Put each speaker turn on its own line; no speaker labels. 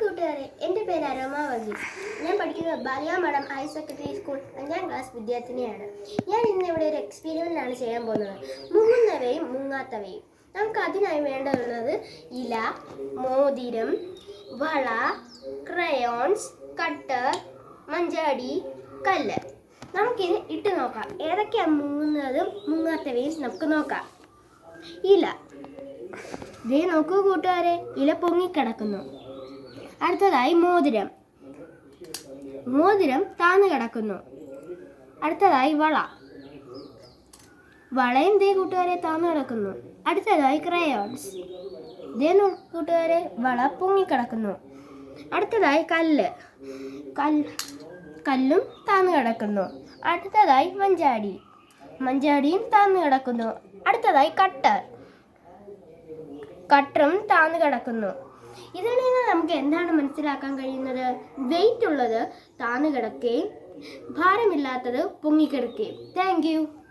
കൂട്ടുകാരെ എന്റെ പേര് അരോമ വർഗീസ് ഞാൻ പഠിക്കുന്നത് ബാലിയ മഠം ഹയർ സെക്കൻഡറി സ്കൂൾ അഞ്ചാം ക്ലാസ് വിദ്യാർത്ഥിനിയാണ്. ഞാൻ ഇന്ന് ഇവിടെ ഒരു എക്സ്പീരിമെന്റാണ് ചെയ്യാൻ പോകുന്നത്. മുങ്ങുന്നവയും മുങ്ങാത്തവയും. നമുക്ക് അതിനായി വേണ്ടതുള്ളത് ഇല മോതിരം വള ക്രയോൺസ് കട്ടർ മഞ്ചാടി കല്ല്. നമുക്കിത് ഇട്ട് നോക്കാം. ഏതൊക്കെയാണ് മുങ്ങുന്നതും മുങ്ങാത്തവയും നമുക്ക് നോക്കാം. ഇല. ദേ നോക്കൂ കൂട്ടുകാരെ ഇല പൊങ്ങിക്കിടക്കുന്നു. അടുത്തതായി മോതിരം. മോതിരം താന്നു കിടക്കുന്നു. അടുത്തതായി വള. വളയും ദേ കൂട്ടുകാരെ താന്നു കിടക്കുന്നു? അടുത്തതായി ക്രയോൺസ് ദേ കൂട്ടുകാരെ വള പൊങ്ങിക്കിടക്കുന്നു അടുത്തതായി കല്ല്. കല്ല് കല്ലും താന്നു കിടക്കുന്നു. അടുത്തതായി മഞ്ചാടി. മഞ്ചാടിയും താന്നു കിടക്കുന്നു. അടുത്തതായി കട്ടർ. കട്ടറും താന്നു കിടക്കുന്നു. ഇതിൽ നിന്ന് നമുക്ക് എന്താണ് മനസ്സിലാക്കാൻ കഴിയുന്നത്? വെയിറ്റ് ഉള്ളത് താന്നു കിടക്കുകയും ഭാരമില്ലാത്തത് പൊങ്ങിക്കിടക്കുകയും താങ്ക്